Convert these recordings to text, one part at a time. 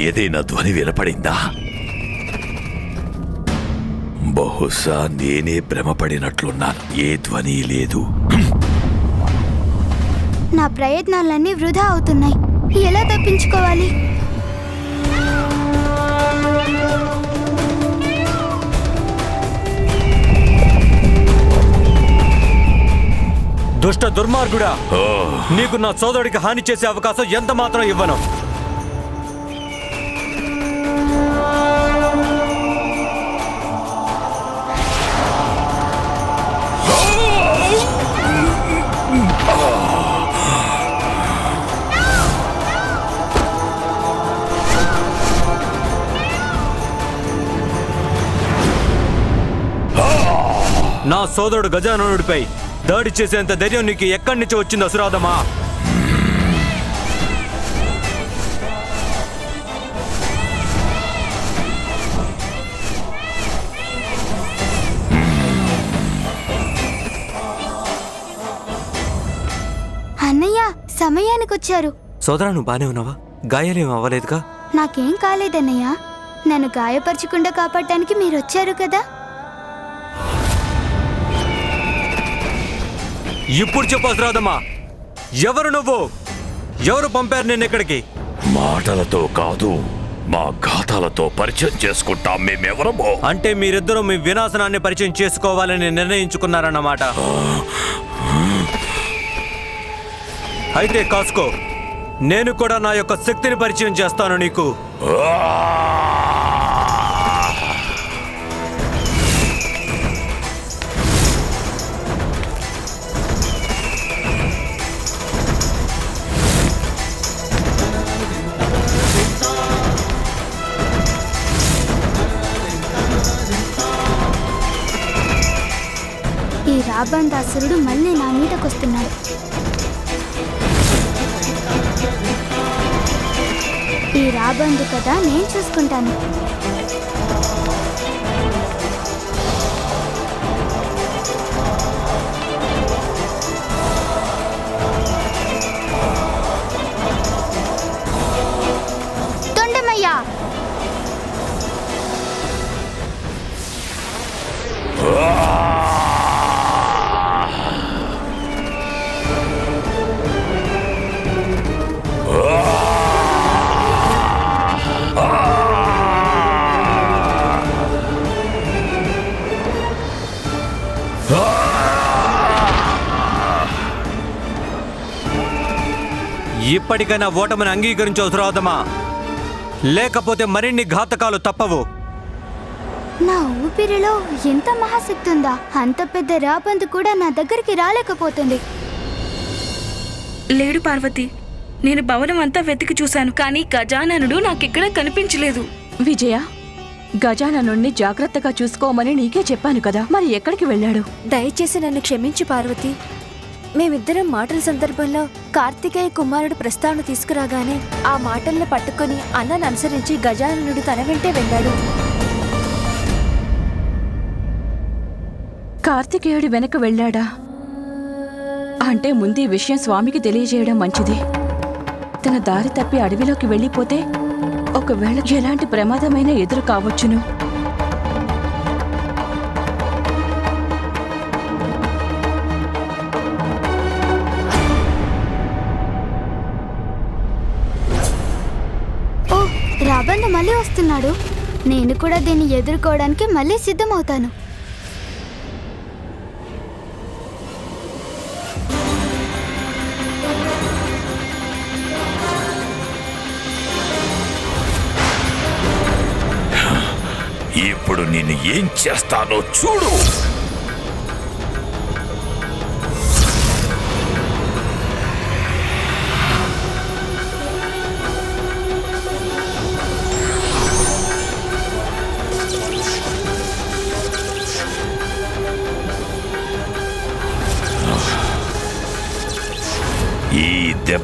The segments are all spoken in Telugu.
నీకేదైనా ధ్వని వినపడిందా? బహుశా నేనే భ్రమపడినట్లున్నాను. ఏ ధ్వని లేదు. నా ప్రయత్నాలన్నీ వృధా అవుతున్నాయి. ఎలా తప్పించుకోవాలి? దుష్ట దుర్మార్గుడా నీకు నా సోదరుడికి హాని చేసే అవకాశం ఎంత మాత్రం ఇవ్వను. నా సోదరుడు గజాననుడిపై దాడి చేసేంత ధైర్యం నీకు ఎక్కడి నుంచి వచ్చింది అసురాదమా అన్నయ్య సమయానికి వచ్చారు సోదరా నువ్వు బానే ఉన్నావా? గాయాలేం అవ్వలేదుగా? నాకేం కాలేదన్నయ్య. నన్ను గాయపరచకుండా కాపాడటానికి మీరు వచ్చారు కదా? ఇప్పుడు చెప్పు అసురాదమా ఎవరు నువ్వు? ఎవరు పంపారు నేను ఇక్కడికి? మాటలతో కాదు మా ఘాతాలతో పరిచయం చేసుకుంటాం మేమెవరమో. అంటే మీరిద్దరూ మీ వినాశనాన్ని పరిచయం చేసుకోవాలని నిర్ణయించుకున్నారన్నమాట. అయితే కాసుకో నేను కూడా నా యొక్క శక్తిని పరిచయం చేస్తాను నీకు. రాబందాసురుడు మళ్ళీ నా మీదకొస్తున్నాడు. ఈ రాబందు కదా నేను చూసుకుంటాను. ఇప్పటికైనా ఓటమిని అంగీకరించు అవసరమా లేకపోతే మరిన్ని ఘాతకాలు తప్పవు. నా ఊపిరిలో ఎంత మహాశక్తి ఉందా? అంత పెద్ద రాబందు కూడా నా దగ్గరికి రాలేకపోతుంది. లేడు పార్వతి నేను భవనం అంతా వెతికి చూశాను కానీ గజాననుడు నాకెక్కడా కనిపించలేదు. విజయ గజాననుణ్ణి జాగ్రత్తగా చూసుకోమని నీకే చెప్పాను కదా మరి ఎక్కడికి వెళ్ళాడు? దయచేసి నన్ను క్షమించు పార్వతి. మేమిద్దరం మాటల సందర్భంలో కార్తికేయ కుమారుడు ప్రస్తావన తీసుకురాగానే ఆ మాటల్ని పట్టుకుని అన్నను అనుసరించి గజాననుడు తన వెంటే వెళ్ళాడు. కార్తికేయుడి వెనక వెళ్ళాడా? అంటే ముందు విషయం స్వామికి తెలియజేయడం మంచిది. తన దారి తప్పి అడవిలోకి వెళ్ళిపోతే ఒకవేళ ఎలాంటి ప్రమాదమైనా ఎదురు కావచ్చును. రాబందు నేను కూడా దీన్ని ఎదుర్కోవడానికి మళ్ళీ సిద్ధమవుతాను. ఇప్పుడు నేను ఏం చేస్తానో చూడు.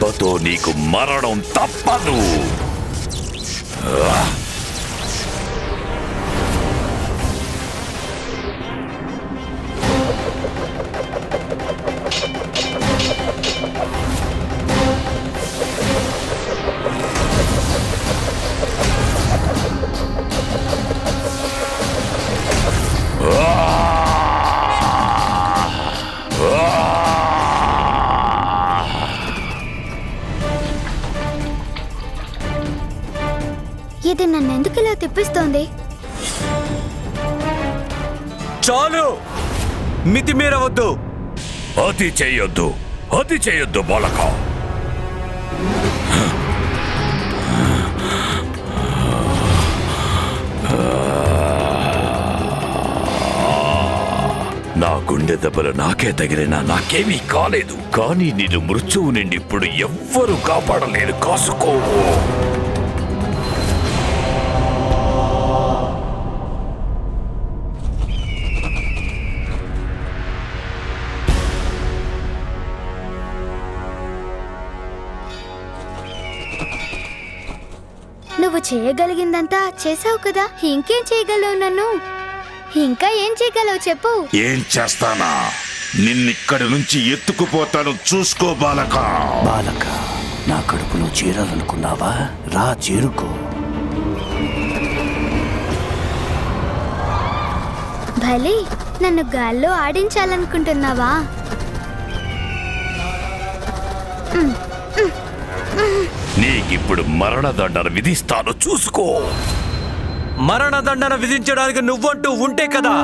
దెబ్బతో నీకు మరణం తప్పదు. ఇది నన్ను ఎందుకు ఇలా తిప్పిస్తోంది? చాలు! మితిమీరవద్దు అతి చేయొద్దు. అతి చేయొద్దు బాలక. నా గుండె దెబ్బలు నాకే తగిలినా నాకేమీ కాలేదు. కానీ నేను మృత్యువు నుండి ఇప్పుడు ఎవ్వరూ కాపాడలేరు. కాసుకోవు చేయగలిగిందంతా చేసావు కదా. ఇంకేం చేయగలవు నన్ను? ఇంకా ఏం చేయగలవు చెప్పు. ఏం చేస్తానా? నిన్నిక్కడి నుంచి ఎత్తుకుపోతాను. చూసుకో బాలక. బాలక నా కడుపులో చేరాలనుకున్నావా? రా చేరుకో. భలే నన్ను గాల్లో ఆడించాలనుకుంటున్నావా? నీకిప్పుడు మరణదండన విధిస్తాను. చూసుకో. మరణదండన విధించడానికి నువ్వంటూ ఉంటే కదా.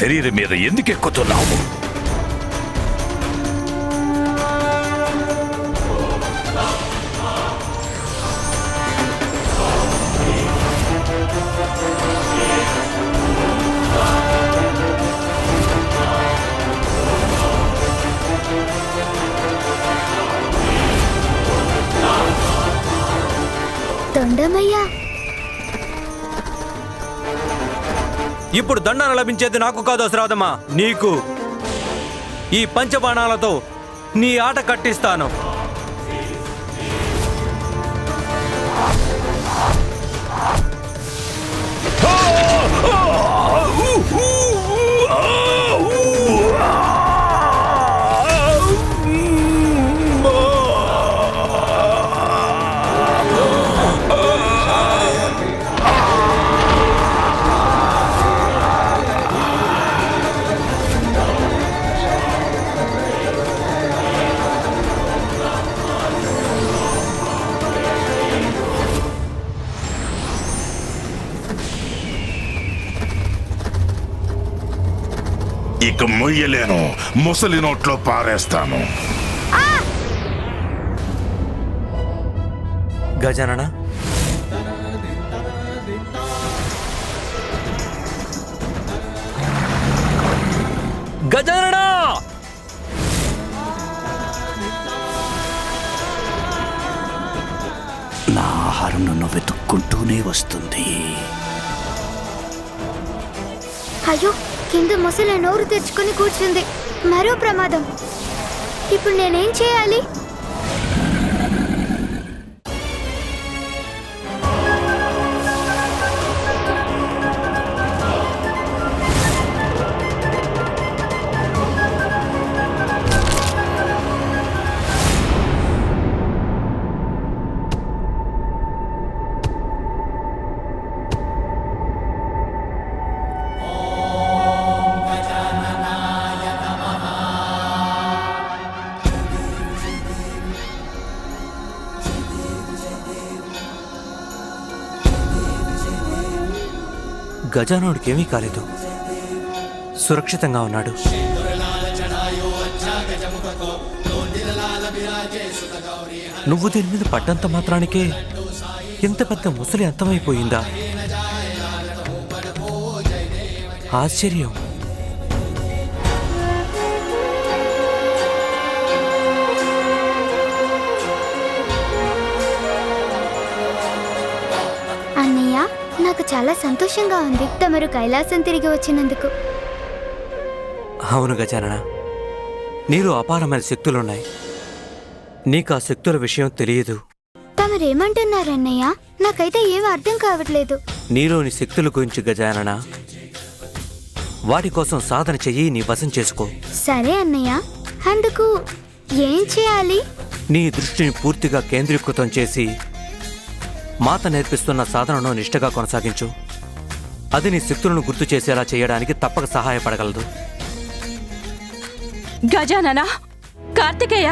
శరీరం మీద ఎందుకు ఎక్కుతున్నావు? ఇప్పుడు దండన లభించేది నాకు కాదు శ్రావదమా నీకు. ఈ పంచబాణాలతో నీ ఆట కట్టిస్తాను. ఇక మొయ్యలేను ముసలి నోట్లో పారేస్తాను. గజనన. గజనన! నా ఆహారం నన్ను వెతుక్కుంటూనే వస్తుంది. అయ్యో కింద ముసలి నోరు తెరుచుకుని కూర్చుంది. మరో ప్రమాదం. ఇప్పుడు నేనేం చేయాలి? గజానుడికేమీ కాలేదు. సురక్షితంగా ఉన్నాడు. నువ్వు దీని మీద పడ్డంత మాత్రానికే ఇంత పెద్ద ముసలి అంతమైపోయిందా? ఆశ్చర్యం. నాకు చాలా సంతోషంగా ఉంది. తమరు కైలాసం తిరిగి వచ్చినందుకు. అవును గజానన. నీలో అపారమైన శక్తులున్నాయి. నీకు ఆ శక్తుల విషయం తెలియదు. తమరేమంటున్నారన్నయ్య? నాకైతే ఏం అర్థం కావట్లేదు. నీలోని శక్తుల గురించి గజానన. వాటి కోసం సాధన చెయ్యి నీ వశం చేసుకో. సరే అన్నయ్య. అందుకు ఏం చేయాలి? నీ దృష్టిని పూర్తిగా కేంద్రీకృతం చేసి మాత నేర్పిస్తున్న సాధనను నిష్ఠగా కొనసాగించు. అది నీ శక్తులను గుర్తు చేసేలా చేయడానికి తప్పక సహాయపడగలదు. గజాననా కార్తికేయ!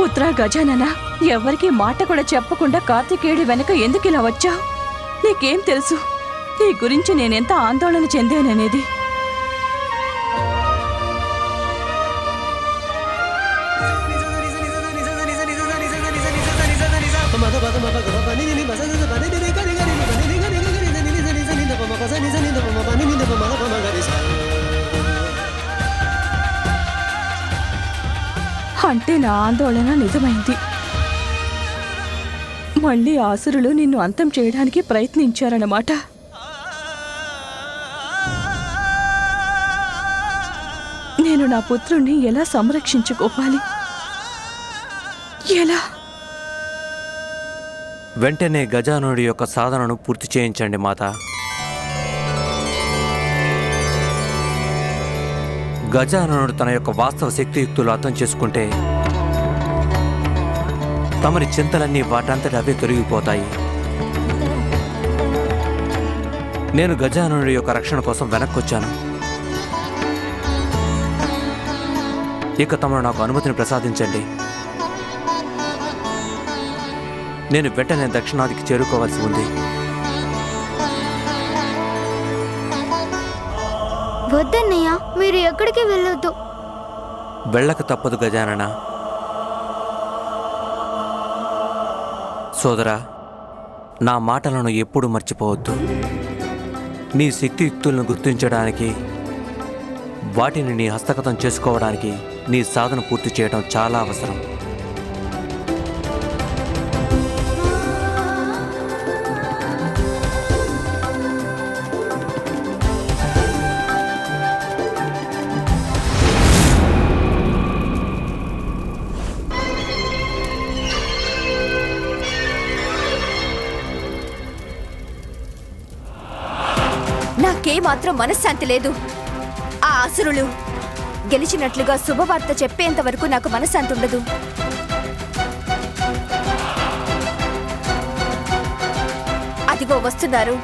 పుత్ర గజానన ఎవరికి మాట కూడా చెప్పకుండా కార్తికేయుడి వెనక ఎందుకు ఇలా వచ్చావు? నీకేం తెలుసు? నీ గురించి నేనెంత ఆందోళన చెందాననేది. అంటే నా ఆందోళన నిజమైంది. మళ్ళీ ఆసురులు నిన్ను అంతం చేయడానికి ప్రయత్నించారన్నమాట. నేను నా పుత్రుణ్ణి ఎలా సంరక్షించుకోవాలి? ఎలా? వెంటనే గజానుడి యొక్క సాధనను పూర్తి చేయించండి మాత. గజానుడు తన యొక్క వాస్తవ శక్తియుక్తులు అర్థం చేసుకుంటే తమరి చింతలన్నీ వాటంతట అవే తొలగిపోతాయి. నేను గజాననుడి యొక్క రక్షణ కోసం వెనక్కొచ్చాను. ఇక తమరు నాకు అనుమతిని ప్రసాదించండి. నేను వెంటనే దక్షిణాదికి చేరుకోవాల్సి ఉంది. వద్దన్నయ్య మీరు ఎక్కడికి వెళ్ళొద్దు. వెళ్ళక తప్పదు గజానన. సోదరా నా మాటలను ఎప్పుడు మర్చిపోవద్దు. నీ శక్తియుక్తులను గుర్తించడానికి వాటిని నీ హస్తగతం చేసుకోవడానికి నీ సాధన పూర్తి చేయడం చాలా అవసరం. మాత్రం మనశ్శాంతి లేదు. ఆ అసురులు గెలిచినట్లుగా శుభవార్త చెప్పేంత వరకు నాకు మనశ్శాంతి ఉండదు. అదిగో వస్తున్నారు.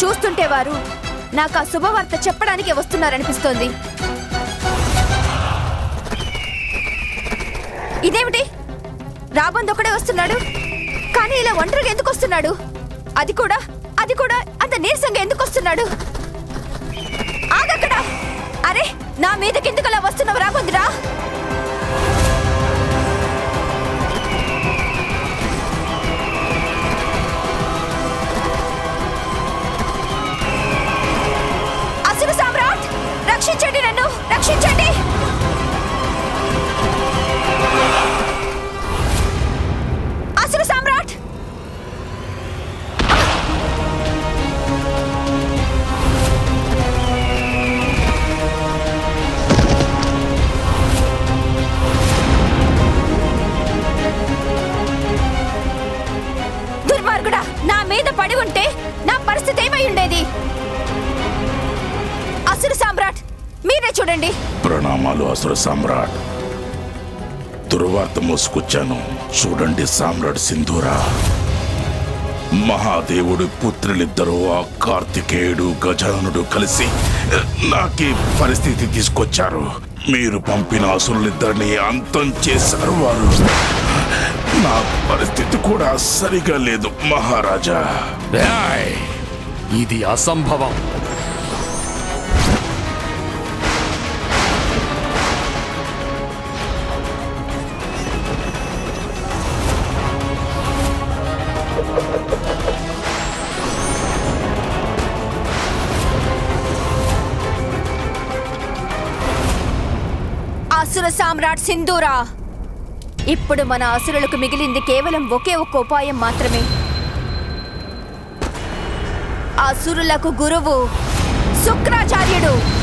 చూస్తుంటే వారు నాకు ఆ శుభవార్త చెప్పడానికి వస్తున్నారనిపిస్తోంది. ఇదేమిటి? రాబంద్ ఒకడే వస్తున్నాడు? కానీ ఇలా ఒంటరిగా ఎందుకు వస్తున్నాడు? అది కూడా అది కూడా అంత నీరసంగా ఎందుకు వస్తున్నాడు? నా మీదకి ఎందుకు అలా వస్తున్నావు రాకుందిరా మీద పడి ఉంటే నా పరిస్థితి ఏమై ఉండేది? అసురు సామ్రాట్ మీరే చూడండి. ప్రణామాలు అసురు సామ్రాట్. దుర్వార్త మోసుకొచ్చాను. చూడండి సామ్రాట్ సింధూరా. మహాదేవుడు పుత్రులిద్దరూ ఆ కార్తికేయుడు గజానుడు కలిసి నాకి పరిస్థితి తీసుకొచ్చారు. మీరు పంపిన అసురులిద్దరిని అంతం చేశారు వారు. నా పరిస్థితి కూడా సరిగా లేదు మహారాజా! ఇది అసంభవం అసుర సామ్రాట్ సింధూరా ఇప్పుడు మన అసురులకు మిగిలింది కేవలం ఒకే ఒక్క ఉపాయం మాత్రమే. అసురులకు గురువు శుక్రాచార్యుడు.